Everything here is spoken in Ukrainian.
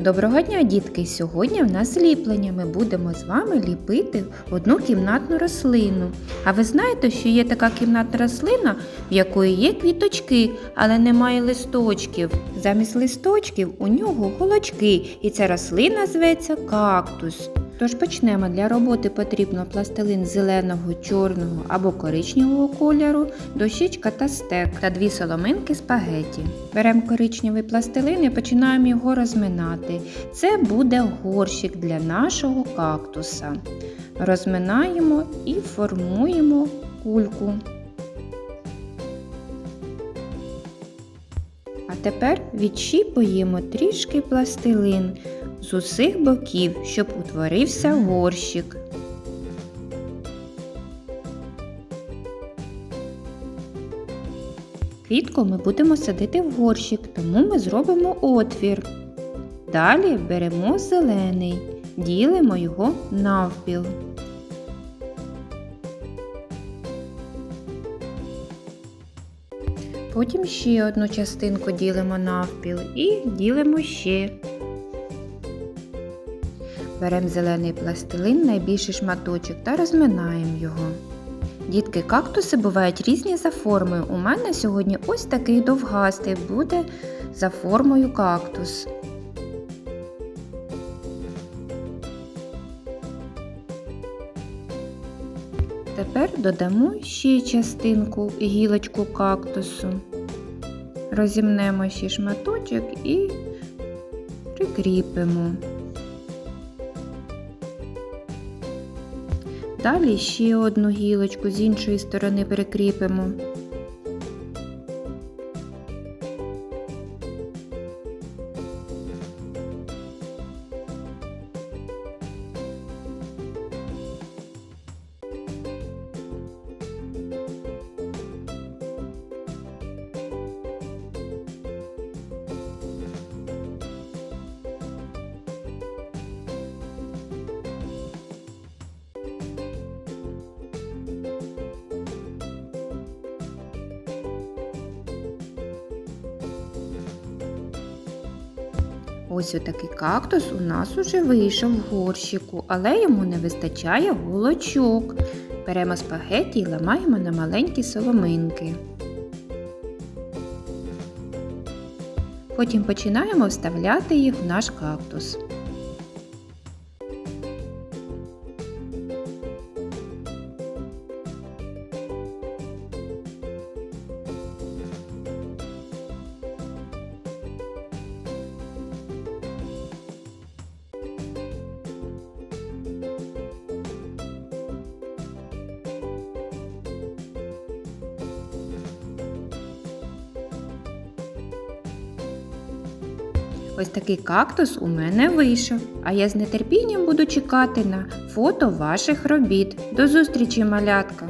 Доброго дня, дітки! Сьогодні в нас ліплення. Ми будемо з вами ліпити одну кімнатну рослину. А ви знаєте, що є така кімнатна рослина, в якої є квіточки, але немає листочків. Замість листочків у нього голочки, і ця рослина зветься кактус. Тож почнемо. Для роботи потрібно пластилин зеленого, чорного або коричневого кольору, дощечка та стек та дві соломинки спагеті. Беремо коричневий пластилин і починаємо його розминати. Це буде горщик для нашого кактуса. Розминаємо і формуємо кульку. А тепер відщіпуємо трішки пластилин з усіх боків, щоб утворився горщик. Квітку ми будемо садити в горщик, тому ми зробимо отвір. Далі беремо зелений, ділимо його навпіл. Потім ще одну частинку ділимо навпіл і ділимо ще. Беремо зелений пластилин, найбільший шматочок та розминаємо його. Дітки, кактуси бувають різні за формою. У мене сьогодні ось такий довгастий буде за формою кактус. Тепер додамо ще частинку гілочку кактусу. Розімнемо ще шматочок і прикріпимо. Далі ще одну гілочку з іншої сторони прикріпимо. Ось отакий кактус у нас уже вийшов в горщику, але йому не вистачає голочок. Беремо спагеті і ламаємо на маленькі соломинки. Потім починаємо вставляти їх в наш кактус. Ось такий кактус у мене вийшов, а я з нетерпінням буду чекати на фото ваших робіт. До зустрічі, малятка!